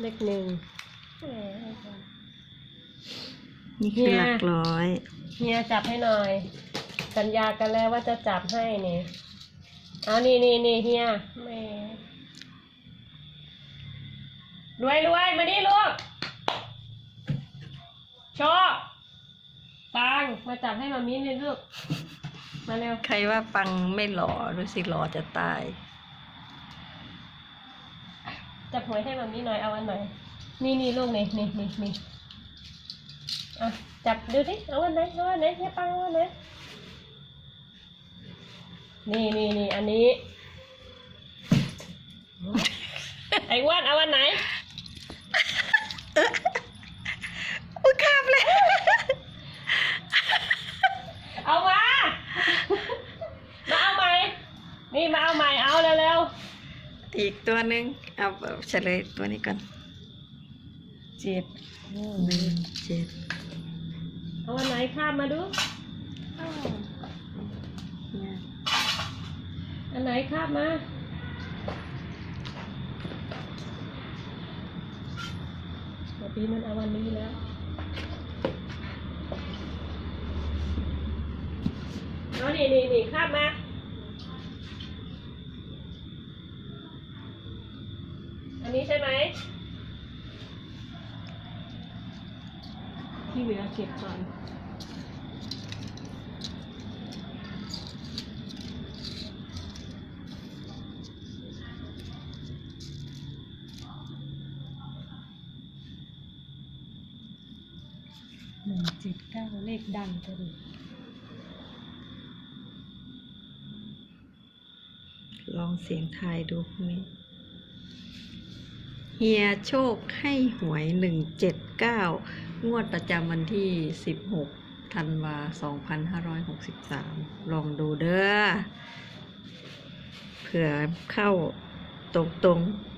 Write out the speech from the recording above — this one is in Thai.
เลขหนึ่งนี่คือเนี่ยหลักร้อย เฮียจับให้หน่อย สัญญากันแล้วว่าจะจับให้นี่เอานี่นี่นี่เฮียแหม่รวยรวยมาดิลูกโชอบตังมาจับให้มามีนี่ลูก มาเร็ว ใครว่าปังไม่หล่อดูสิหล่อจะตาย จับหวยให้มามีหน่อยเอาอันไหนนี่นี่ลูกนี่นี่นี่นี่อะจับดูสิเอาอันไหนเอาอันไหนเฮียปังเอาอันไหนนี่นี่นี่อันนี้ไอ้ว่านเอาอันไหน อุ้ยข้ามเลย เอามา มาเอาใหม่ นี่มาเอาใหม่ เอาเร็ว อีกตัวหนึ่งเอาเฉลยตัวนี้ก่อนๆเจ็ดหนึ่งเจ็ดเอาอันไหนข้ามมาดูเนี่ยอันไหนข้ามมาปกติมันเอาวันนี้แล้ว เอานี่นี่นี่ข้ามมา นนี้ใช่ไหมที่เหลือเก็บก่อนหนึ่งเจ็ดเก้าเลขดังตัวนี้ลองเสียงทายดูพรุ่งนี้ เฮียโชคให้หวยหนึ่งเจ็ดเก้างวดประจำวันที่สิบหกธันวาสองพันห้าร้อยหกสิบสามลองดูเด้อ เผื่อเข้าตรงๆ